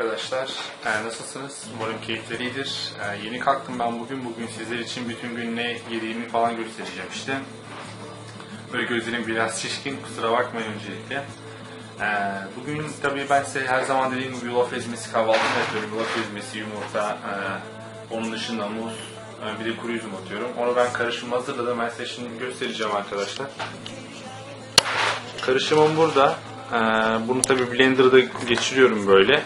arkadaşlar. Ee, nasılsınız? Umarım keyifleri iyidir. Ee, yeni kalktım ben bugün. Bugün sizler için bütün gün ne yediğimi falan göstereceğim işte. Böyle gözlerim biraz şişkin. Kusura bakmayın öncelikle. Ee, bugün tabii ben size her zaman dediğim gibi yulaf ezmesi kahvaltımı yapıyorum. Yulaf ezmesi, yumurta, e, onun dışında muz, e, bir de kuru üzüm atıyorum. Onu ben karışım hazırladım. Ben size şimdi göstereceğim arkadaşlar. Karışımım burada. Ee, bunu tabi blenderda geçiriyorum böyle.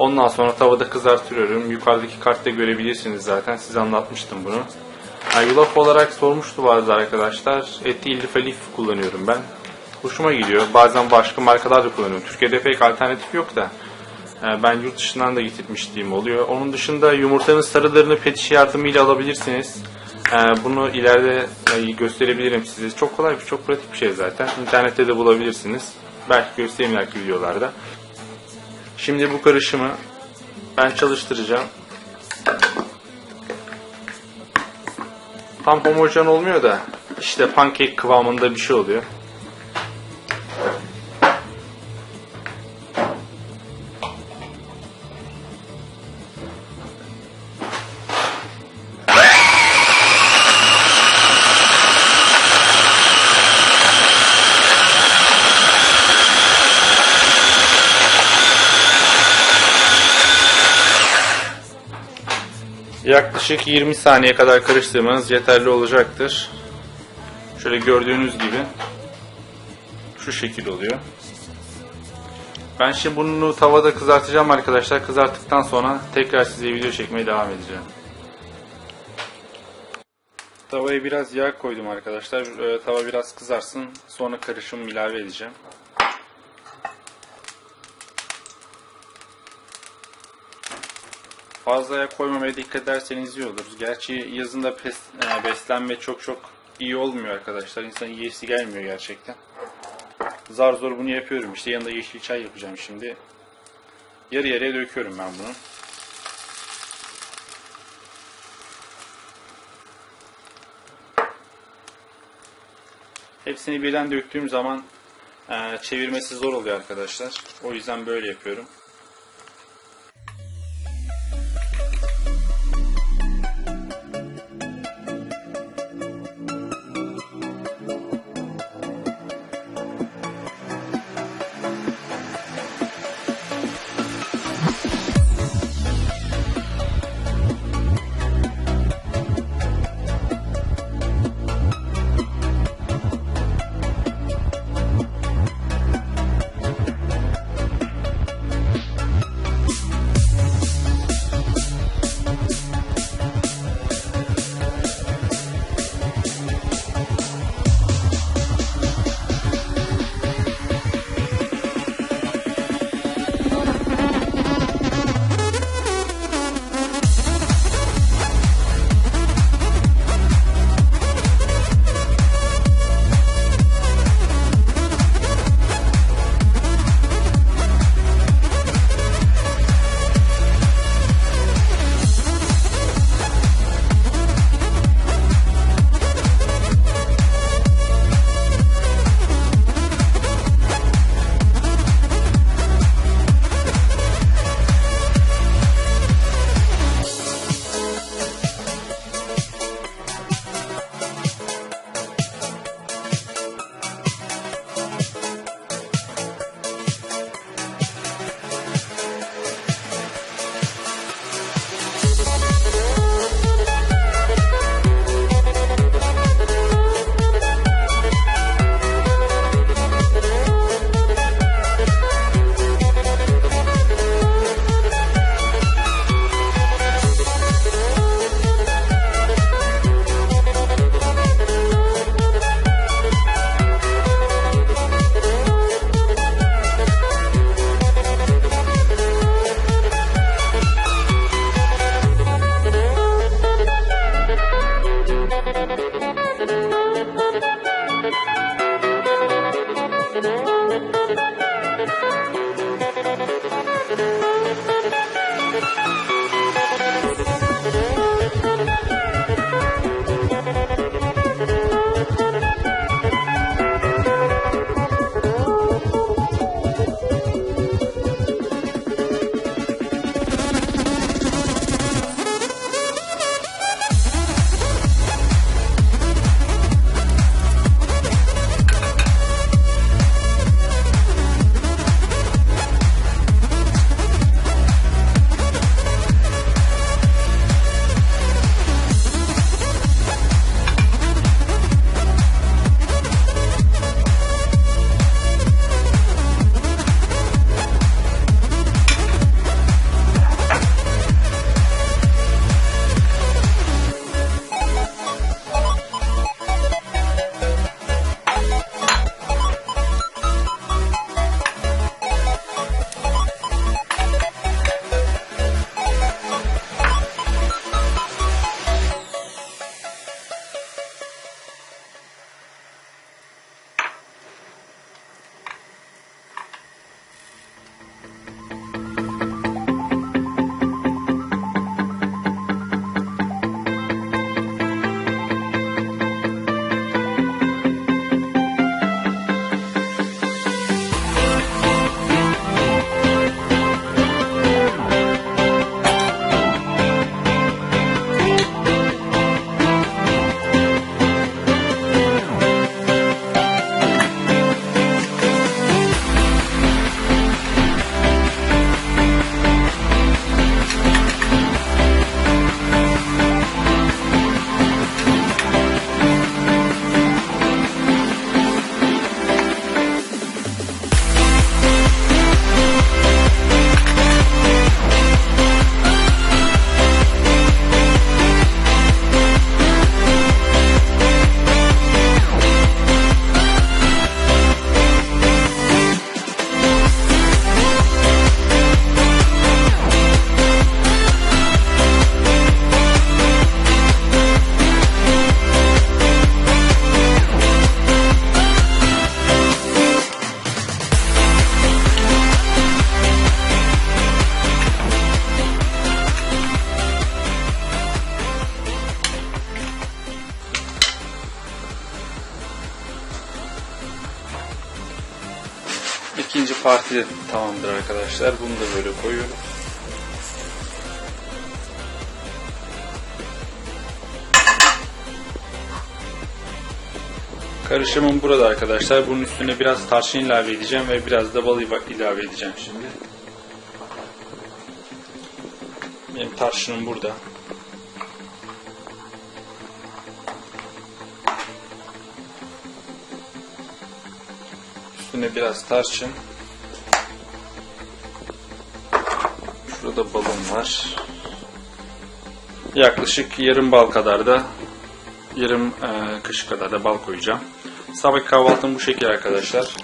Ondan sonra tavada kızartıyorum. Yukarıdaki kartta görebilirsiniz zaten. Size anlatmıştım bunu. Yulaf olarak sormuştu bazı arkadaşlar. Eti illif elif kullanıyorum ben. Hoşuma gidiyor. Bazen başka markalar da kullanıyorum. Türkiye'de pek alternatif yok da. Ee, Ben yurt dışından da getirmişliğim oluyor. Onun dışında yumurtanın sarılarını pet şişe yardımıyla alabilirsiniz. Ee, Bunu ileride e, gösterebilirim size. Çok kolay çok pratik bir şey zaten. İnternette de bulabilirsiniz. Belki göstereyim videolarda. Şimdi bu karışımı ben çalıştıracağım. Tam homojen olmuyor da işte pankek kıvamında bir şey oluyor. Yaklaşık 20 saniye kadar karıştırmanız yeterli olacaktır. Şöyle gördüğünüz gibi şu şekil oluyor. Ben şimdi bunu tavada kızartacağım arkadaşlar. Kızarttıktan sonra tekrar size video çekmeye devam edeceğim. Tavaya biraz yağ koydum arkadaşlar. Ee, Tava biraz kızarsın. Sonra karışımı ilave edeceğim. Fazla yağ koymamaya dikkat ederseniz iyi olur. Gerçi yazında pes, e, beslenme çok çok iyi olmuyor arkadaşlar. İnsanın yiyesi gelmiyor gerçekten. Zar zor bunu yapıyorum. İşte yanında yeşil çay yapacağım şimdi. Yarı yarıya döküyorum ben bunu. Hepsini birden döktüğüm zaman e, çevirmesi zor oluyor arkadaşlar. O yüzden böyle yapıyorum. Arkadaşlar. Bunu da böyle koyuyorum. Karışımım burada arkadaşlar. Bunun üstüne biraz tarçın ilave edeceğim ve biraz da bal ilave edeceğim şimdi. Benim tarçınım burada. Üstüne biraz tarçın. Şurada balım var. Yaklaşık yarım bal kadar da yarım e, kaşık kadar da bal koyacağım. Sabah kahvaltım bu şekil arkadaşlar.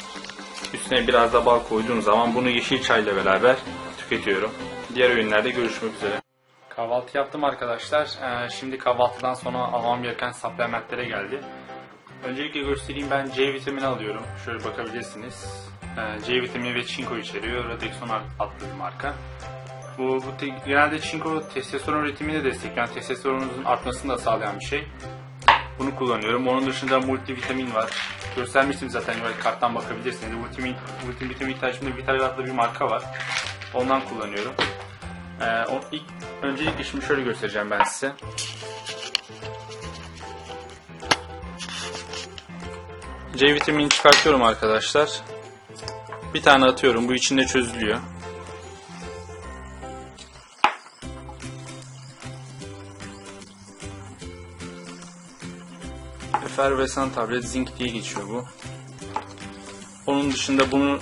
Üstüne biraz da bal koyduğum zaman bunu yeşil çayla beraber tüketiyorum. Diğer öğünlerde görüşmek üzere. Kahvaltı yaptım arkadaşlar. Ee, şimdi kahvaltıdan sonra almam gereken supplementlere geldi. Öncelikle göstereyim ben C vitamini alıyorum. Şöyle bakabilirsiniz. Ee, C vitamini ve çinko içeriyor. Radexon adlı bir marka. Bu, bu te- genelde çinko testosteron üretimini de destekleyen, testosteronunuzun artmasını da sağlayan bir şey. Bunu kullanıyorum. Onun dışında multivitamin var. Göstermiştim zaten böyle karttan bakabilirsiniz. Multivitamin, multivitamin ihtiyacımda Vital adlı bir marka var. Ondan kullanıyorum. Ee, o ilk, öncelikle şimdi şöyle göstereceğim ben size. C vitamini çıkartıyorum arkadaşlar. Bir tane atıyorum. Bu içinde çözülüyor. Efervesan tablet zinc diye geçiyor bu. Onun dışında bunu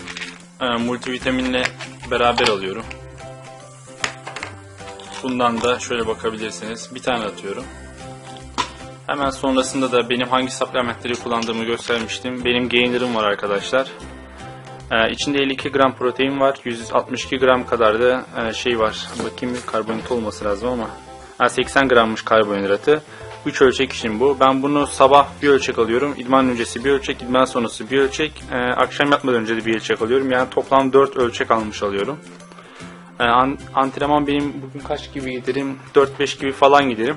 e, multivitaminle beraber alıyorum. Bundan da şöyle bakabilirsiniz. Bir tane atıyorum. Hemen sonrasında da benim hangi supplementleri kullandığımı göstermiştim. Benim gainer'ım var arkadaşlar. Ee, içinde 52 gram protein var. 162 gram kadar da e, şey var. Bakayım karbonhidrat olması lazım ama. Ha, 80 grammış karbonhidratı. 3 ölçek için bu. Ben bunu sabah bir ölçek alıyorum. İdman öncesi bir ölçek, idman sonrası bir ölçek. e, akşam yatmadan önce de bir ölçek alıyorum. Yani toplam 4 ölçek almış alıyorum. E, an- antrenman benim bugün kaç gibi giderim? 4-5 gibi falan giderim.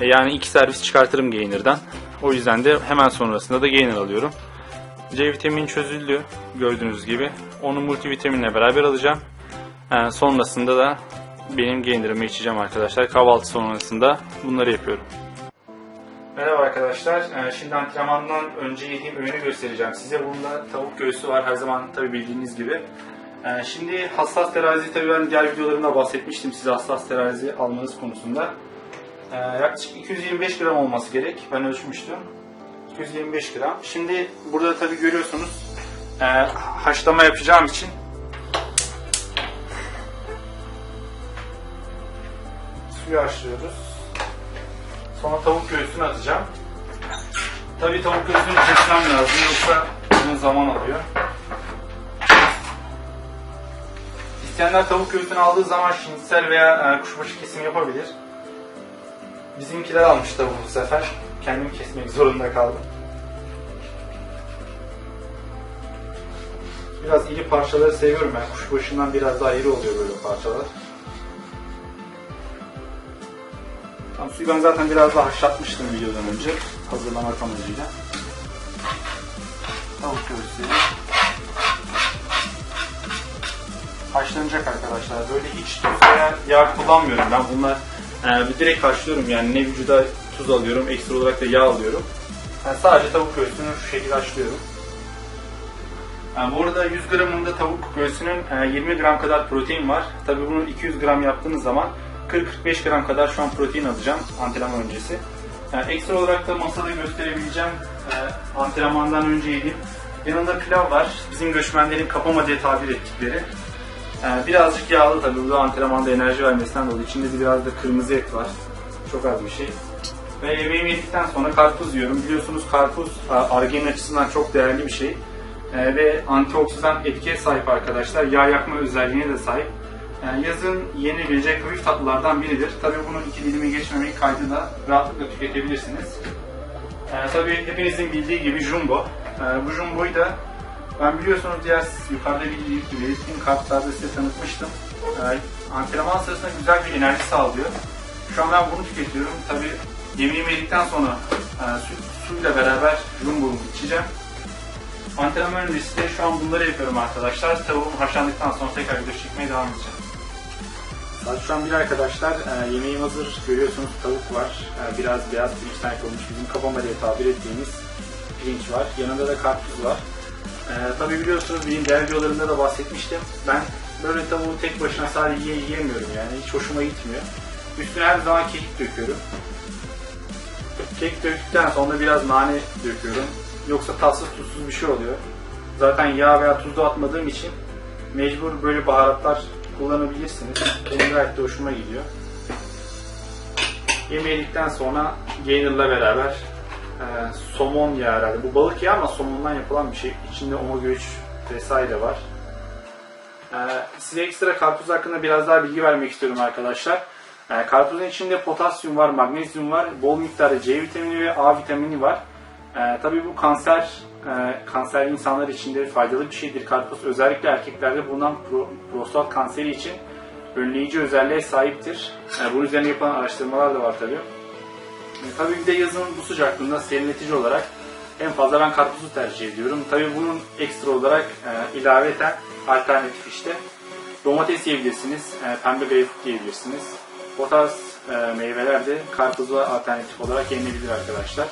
E, yani iki servis çıkartırım Gainer'dan. O yüzden de hemen sonrasında da Gainer alıyorum. C vitamini çözüldü gördüğünüz gibi. Onu multivitaminle beraber alacağım. E, sonrasında da benim Gainer'ımı içeceğim arkadaşlar. Kahvaltı sonrasında bunları yapıyorum. Merhaba arkadaşlar. Ee, Şimdi antrenmandan önce yediğim öğünü göstereceğim size. Bunda tavuk göğsü var her zaman tabi bildiğiniz gibi. Ee, Şimdi hassas terazi tabi ben diğer videolarımda bahsetmiştim size hassas terazi almanız konusunda. Ee, Yaklaşık 225 gram olması gerek. Ben ölçmüştüm. 225 gram. Şimdi burada tabi görüyorsunuz e, haşlama yapacağım için suyu haşlıyoruz. Sonra tavuk göğsünü atacağım. Tabii tavuk göğsünü kesmem lazım yoksa uzun zaman alıyor. İsteyenler tavuk göğsünü aldığı zaman şinitsel veya e, kuşbaşı kesim yapabilir. Bizimkiler almış tavuğu bu sefer. Kendim kesmek zorunda kaldım. Biraz iri parçaları seviyorum ben. Kuşbaşından biraz daha iri oluyor böyle parçalar. Tam suyu ben zaten biraz daha haşlatmıştım videodan önce. Hazırlamak amacıyla. Tavuk göğüsleri. Haşlanacak arkadaşlar. Böyle hiç tuz veya yağ kullanmıyorum ben. Bunlar e, direkt haşlıyorum yani ne vücuda tuz alıyorum, ekstra olarak da yağ alıyorum. Ben sadece tavuk göğsünü şu şekilde haşlıyorum. Yani bu arada 100 gramında tavuk göğsünün e, 20 gram kadar protein var. Tabi bunu 200 gram yaptığınız zaman 40-45 gram kadar şu an protein alacağım antrenman öncesi. Yani ekstra olarak da masada gösterebileceğim e, antrenmandan önce yediğim. Yanında pilav var. Bizim göçmenlerin kapama diye tabir ettikleri. E, birazcık yağlı tabi bu da antrenmanda enerji vermesinden dolayı. İçinde de biraz da kırmızı et var. Çok az bir şey. Ve yemeğimi yedikten sonra karpuz yiyorum. Biliyorsunuz karpuz e, arginin açısından çok değerli bir şey. E, ve antioksidan etkiye sahip arkadaşlar. Yağ yakma özelliğine de sahip. Yani yazın yenebilecek hafif tatlılardan biridir. Tabii bunu iki dilimi geçmemek kaydıyla rahatlıkla tüketebilirsiniz. Ee, tabii hepinizin bildiği gibi jumbo. Ee, bu jumboyu da ben biliyorsunuz diğer yukarıda bildiğim gibi tüm kartlarda size tanıtmıştım. Ee, antrenman sırasında güzel bir enerji sağlıyor. Şu an ben bunu tüketiyorum. Tabii yemeğimi yedikten sonra e, su, suyla beraber jumbo'mu içeceğim. Antrenman öncesi de şu an bunları yapıyorum arkadaşlar. Tavuğum haşlandıktan sonra tekrar video çekmeye devam edeceğim. An bir arkadaşlar. E, yemeğim hazır. Görüyorsunuz tavuk var. E, biraz beyaz pirinçten yapılmış. Bizim kabama diye tabir ettiğimiz pirinç var. Yanında da karpuz var. E, tabii biliyorsunuz benim diğer videolarımda da bahsetmiştim. Ben böyle tavuğu tek başına sadece yiye- yiyemiyorum yani. Hiç hoşuma gitmiyor. Üstüne her zaman kekik döküyorum. Kek döktükten sonra biraz nane döküyorum. Yoksa tatsız tuzsuz bir şey oluyor. Zaten yağ veya tuz da atmadığım için mecbur böyle baharatlar kullanabilirsiniz. Benim gayet de hoşuma gidiyor. Yemeği yedikten sonra Gainer'la beraber e, somon yağı herhalde. Bu balık yağı ama somondan yapılan bir şey. İçinde omega 3 vesaire var. E, size ekstra karpuz hakkında biraz daha bilgi vermek istiyorum arkadaşlar. E, karpuzun içinde potasyum var, magnezyum var, bol miktarda C vitamini ve A vitamini var. E, tabii bu kanser e, kanserli insanlar için de faydalı bir şeydir karpuz. Özellikle erkeklerde bulunan pro- prostat kanseri için önleyici özelliğe sahiptir. E, bunun üzerine yapılan araştırmalar da var tabii. E, tabii bir de yazın bu sıcaklığında serinletici olarak en fazla ben karpuzu tercih ediyorum. Tabii bunun ekstra olarak e, ilaveten alternatif işte domates yiyebilirsiniz, e, pembe greyfurt yiyebilirsiniz. O tarz e, meyveler de karpuza alternatif olarak yenilebilir arkadaşlar.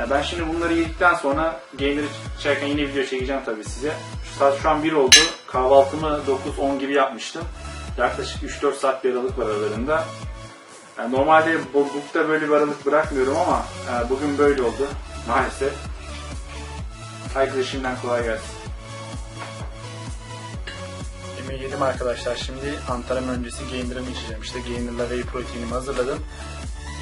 E, ben şimdi bunları yedikten sonra gamer içerken yine video çekeceğim tabii size. Şu saat şu an 1 oldu. Kahvaltımı 9-10 gibi yapmıştım. Yaklaşık 3-4 saat bir aralık var aralarında. Yani normalde book'ta böyle bir aralık bırakmıyorum ama e, bugün böyle oldu maalesef. Herkese şimdiden kolay gelsin. Yemeği yedim arkadaşlar. Şimdi antrenman öncesi Gainer'ımı içeceğim. İşte Gainer'la whey proteinimi hazırladım.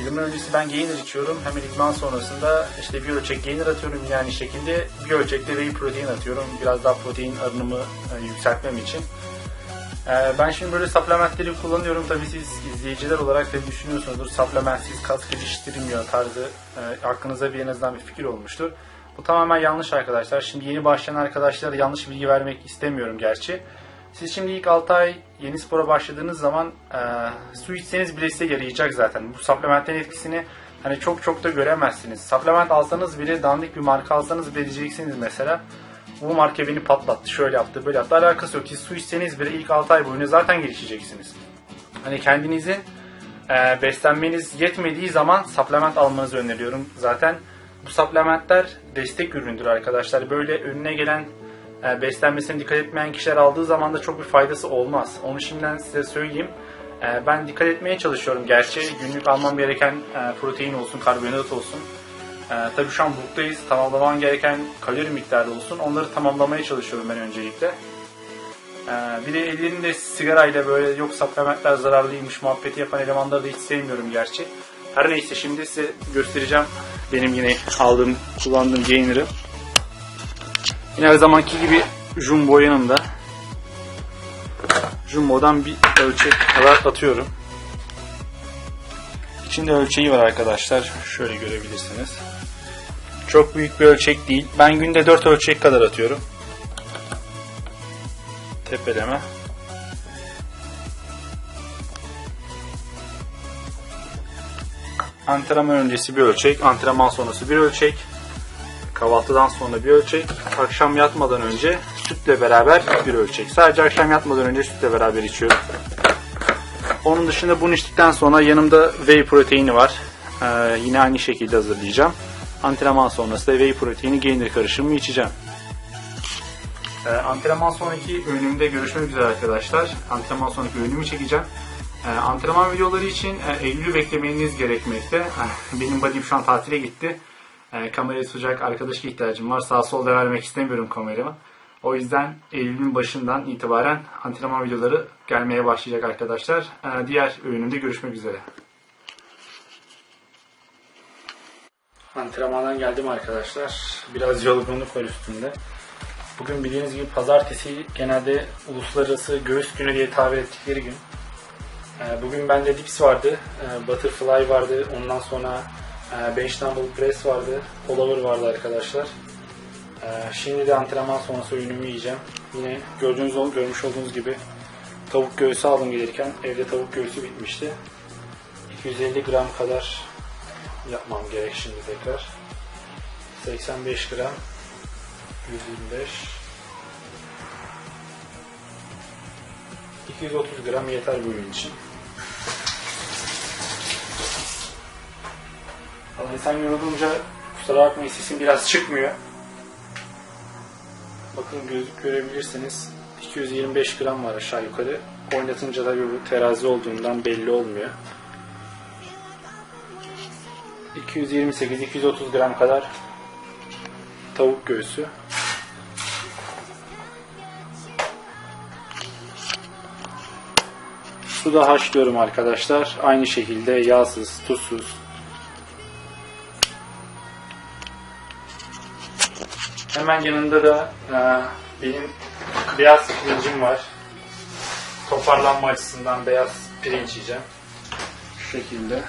İdman öncesi ben Gainer içiyorum. Hemen idman sonrasında işte bir ölçek Gainer atıyorum yine aynı şekilde. Bir ölçek de whey protein atıyorum. Biraz daha protein arınımı e, yükseltmem için. Ee, Ben şimdi böyle supplementleri kullanıyorum. Tabii siz izleyiciler olarak da düşünüyorsunuzdur. Supplementsiz kas geliştirmiyor tarzı e, aklınıza bir en azından bir fikir olmuştur. Bu tamamen yanlış arkadaşlar. Şimdi yeni başlayan arkadaşlara yanlış bilgi vermek istemiyorum gerçi. Siz şimdi ilk 6 ay yeni spora başladığınız zaman e, su içseniz bile size yarayacak zaten. Bu supplementlerin etkisini hani çok çok da göremezsiniz. Supplement alsanız bile dandik bir marka alsanız bile diyeceksiniz mesela bu marka beni patlattı, şöyle yaptı, böyle yaptı. Alakası yok. Siz su içseniz bile ilk 6 ay boyunca zaten gelişeceksiniz. Hani kendinizin e, beslenmeniz yetmediği zaman supplement almanızı öneriyorum. Zaten bu supplementler destek üründür arkadaşlar. Böyle önüne gelen e, beslenmesine dikkat etmeyen kişiler aldığı zaman da çok bir faydası olmaz. Onu şimdiden size söyleyeyim. E, ben dikkat etmeye çalışıyorum. Gerçi günlük almam gereken e, protein olsun, karbonhidrat olsun. Ee, tabii şu an buktayız. Tamamlaman gereken kalori miktarı olsun. Onları tamamlamaya çalışıyorum ben öncelikle. Ee, bir de ellerinde sigarayla böyle yok supplementler zararlıymış muhabbeti yapan elemanları da hiç sevmiyorum gerçi. Her neyse şimdi size göstereceğim benim yine aldığım, kullandığım Gainer'ı. Yine her zamanki gibi Jumbo yanımda. Jumbo'dan bir ölçek kadar atıyorum. İçinde ölçeği var arkadaşlar. Şöyle görebilirsiniz. Çok büyük bir ölçek değil. Ben günde 4 ölçek kadar atıyorum. Tepeleme. Antrenman öncesi bir ölçek, antrenman sonrası bir ölçek, kahvaltıdan sonra bir ölçek, akşam yatmadan önce sütle beraber bir ölçek. Sadece akşam yatmadan önce sütle beraber içiyorum. Onun dışında bunu içtikten sonra yanımda whey proteini var. Ee, yine aynı şekilde hazırlayacağım. Antrenman sonrası da whey proteini gainer karışımı içeceğim. Ee, antrenman sonraki öğünümde görüşmek üzere arkadaşlar. Antrenman sonraki öğünümü çekeceğim. Ee, antrenman videoları için e, Eylül'ü beklemeniz gerekmekte. Benim body'm şu an tatile gitti. E, kamerayı tutacak arkadaşa ihtiyacım var. Sağ sol da vermek istemiyorum kameramı. O yüzden Eylül'ün başından itibaren antrenman videoları gelmeye başlayacak arkadaşlar. Ee, diğer öğünümde görüşmek üzere. Antrenmandan geldim arkadaşlar. Biraz yorgunluk var üstümde. Bugün bildiğiniz gibi pazartesi genelde uluslararası göğüs günü diye tabir ettikleri gün. Ee, Bugün bende dips vardı, e, butterfly vardı, ondan sonra e, bench dumbbell press vardı, pullover vardı arkadaşlar. Ee, Şimdi de antrenman sonrası öğünümü yiyeceğim. Yine gördüğünüz görmüş olduğunuz gibi tavuk göğsü aldım gelirken evde tavuk göğsü bitmişti. 250 gram kadar yapmam gerek şimdi tekrar. 85 gram 125 230 gram yeter bu ürün için. İnsan yorulunca kusura bakmayın sesim biraz çıkmıyor. Bakın gözlük görebilirsiniz. 225 gram var aşağı yukarı. Oynatınca da bu terazi olduğundan belli olmuyor. 228-230 gram kadar tavuk göğsü. Suda haşlıyorum arkadaşlar. Aynı şekilde yağsız, tuzsuz. Hemen yanında da e, benim beyaz pirincim var. Toparlanma açısından beyaz pirinç yiyeceğim. Şu şekilde.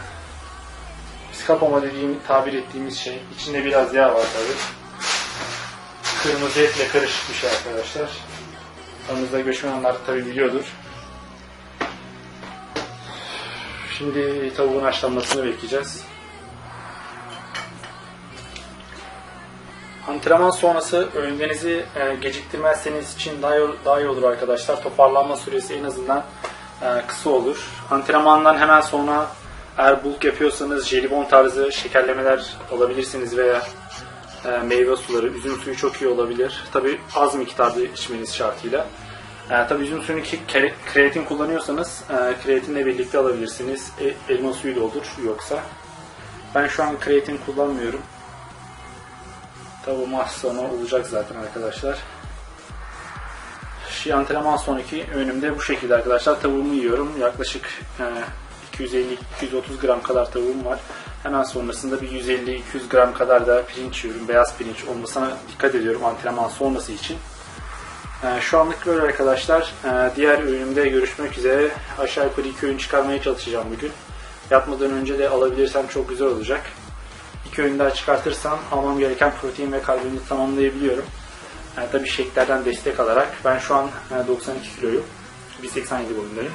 Skapama dediğim, tabir ettiğimiz şey. İçinde biraz yağ var tabi. Kırmızı etle karışık bir şey arkadaşlar. Aranızda göçmenler tabi biliyordur. Şimdi tavuğun haşlanmasını bekleyeceğiz. Antrenman sonrası öğünlerinizi e, geciktirmezseniz için daha daha iyi olur arkadaşlar. Toparlanma süresi en azından e, kısa olur. Antrenmandan hemen sonra eğer bulk yapıyorsanız jelibon tarzı şekerlemeler alabilirsiniz veya e, meyve suları, üzüm suyu çok iyi olabilir. Tabi az miktarda içmeniz şartıyla. E, tabi üzüm suyunu ki kre- kreatin kullanıyorsanız e, kreatinle birlikte alabilirsiniz. E, elma suyu da olur yoksa. Ben şu an kreatin kullanmıyorum. Tavuğum az sonra olacak zaten arkadaşlar. Şu antrenman sonraki önümde bu şekilde arkadaşlar. Tavuğumu yiyorum. Yaklaşık e, 250-230 gram kadar tavuğum var. Hemen sonrasında bir 150-200 gram kadar da pirinç yiyorum. Beyaz pirinç olmasına dikkat ediyorum antrenman sonrası için. E, Şu anlık böyle arkadaşlar. E, Diğer öğünümde görüşmek üzere. Aşağı yukarı iki öğün çıkarmaya çalışacağım bugün. Yatmadan önce de alabilirsem çok güzel olacak. İki öğün çıkartırsam almam gereken protein ve karbonhidratı tamamlayabiliyorum. Yani tabii şeklerden destek alarak ben şu an e, 92 kiloyum. 1.87 boyundayım.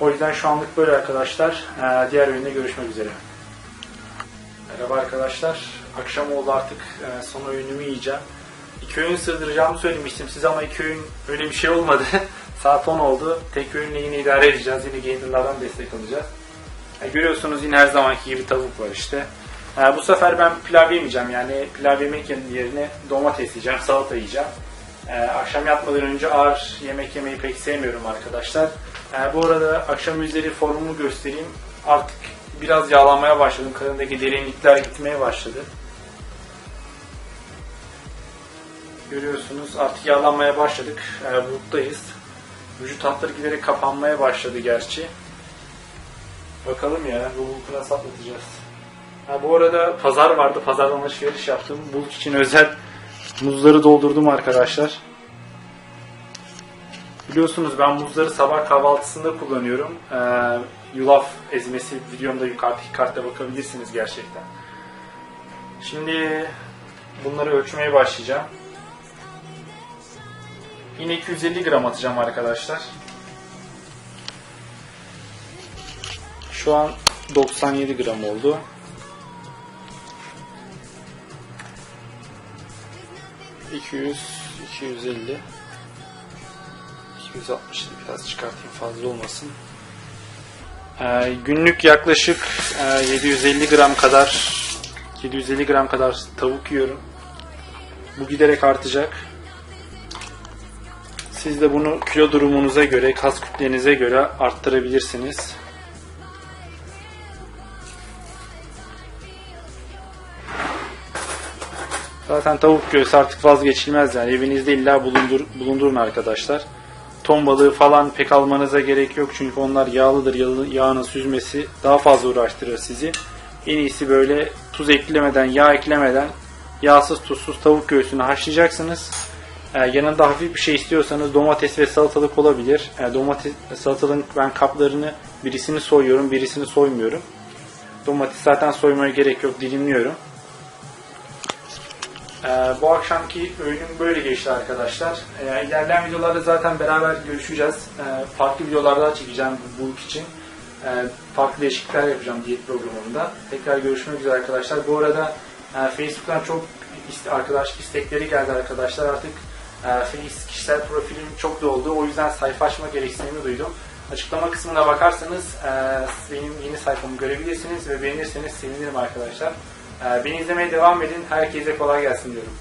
O yüzden şu anlık böyle arkadaşlar. E, Diğer öğünde görüşmek üzere. Merhaba arkadaşlar. Akşam oldu artık. E, Son öğünümü yiyeceğim. İki öğün sığdıracağımı söylemiştim size ama iki öğün öyle bir şey olmadı. Saat 10 oldu. Tek öğünle yine idare edeceğiz. Yine gainerlardan destek alacağız. E, görüyorsunuz yine her zamanki gibi tavuk var işte. E, bu sefer ben pilav yemeyeceğim. Yani pilav yemek yerine domates yiyeceğim, salata yiyeceğim. E, akşam yatmadan önce ağır yemek yemeyi pek sevmiyorum arkadaşlar. E, bu arada akşam üzeri formumu göstereyim. Artık biraz yağlanmaya başladım. Karındaki derinlikler gitmeye başladı. Görüyorsunuz artık yağlanmaya başladık. E, buluttayız. Vücut hatları giderek kapanmaya başladı gerçi. Bakalım ya bu bulutu nasıl. Ha, bu arada pazar vardı. Pazardan alışveriş yaptım. Bulut için özel muzları doldurdum arkadaşlar. Biliyorsunuz ben muzları sabah kahvaltısında kullanıyorum. Ee, yulaf ezmesi videomda yukarıdaki kartta bakabilirsiniz gerçekten. Şimdi bunları ölçmeye başlayacağım. Yine 250 gram atacağım arkadaşlar. Şu an 97 gram oldu. İki yüz, iki yüz elli, iki yüz altmış biraz çıkartayım fazla olmasın. Ee, günlük yaklaşık e, 750 gram kadar 750 gram kadar tavuk yiyorum. Bu giderek artacak. Siz de bunu kilo durumunuza göre, kas kütlenize göre arttırabilirsiniz. Zaten tavuk göğsü artık vazgeçilmez yani evinizde illa bulundur, bulundurun arkadaşlar. Ton balığı falan pek almanıza gerek yok çünkü onlar yağlıdır. Yağı- Yağının süzmesi daha fazla uğraştırır sizi. En iyisi böyle tuz eklemeden, yağ eklemeden yağsız tuzsuz tavuk göğsünü haşlayacaksınız. Yanında hafif bir şey istiyorsanız domates ve salatalık olabilir. Domates salatalığın ben kaplarını birisini soyuyorum, birisini soymuyorum. Domates zaten soymaya gerek yok, dilimliyorum. Ee, bu akşamki öğünüm böyle geçti arkadaşlar. Ee, ilerleyen videolarda zaten beraber görüşeceğiz. Ee, farklı videolar daha çekeceğim bu buluk için. Ee, farklı değişiklikler yapacağım diyet programında. Tekrar görüşmek üzere arkadaşlar. Bu arada e, Facebook'tan çok arkadaşlık istekleri geldi arkadaşlar. Artık e, kişisel profilim çok doldu. O yüzden sayfa açma gereksinimi duydum. Açıklama kısmına bakarsanız e, benim yeni sayfamı görebilirsiniz ve beğenirseniz sevinirim arkadaşlar. E, beni izlemeye devam edin. Herkese kolay gelsin diyorum.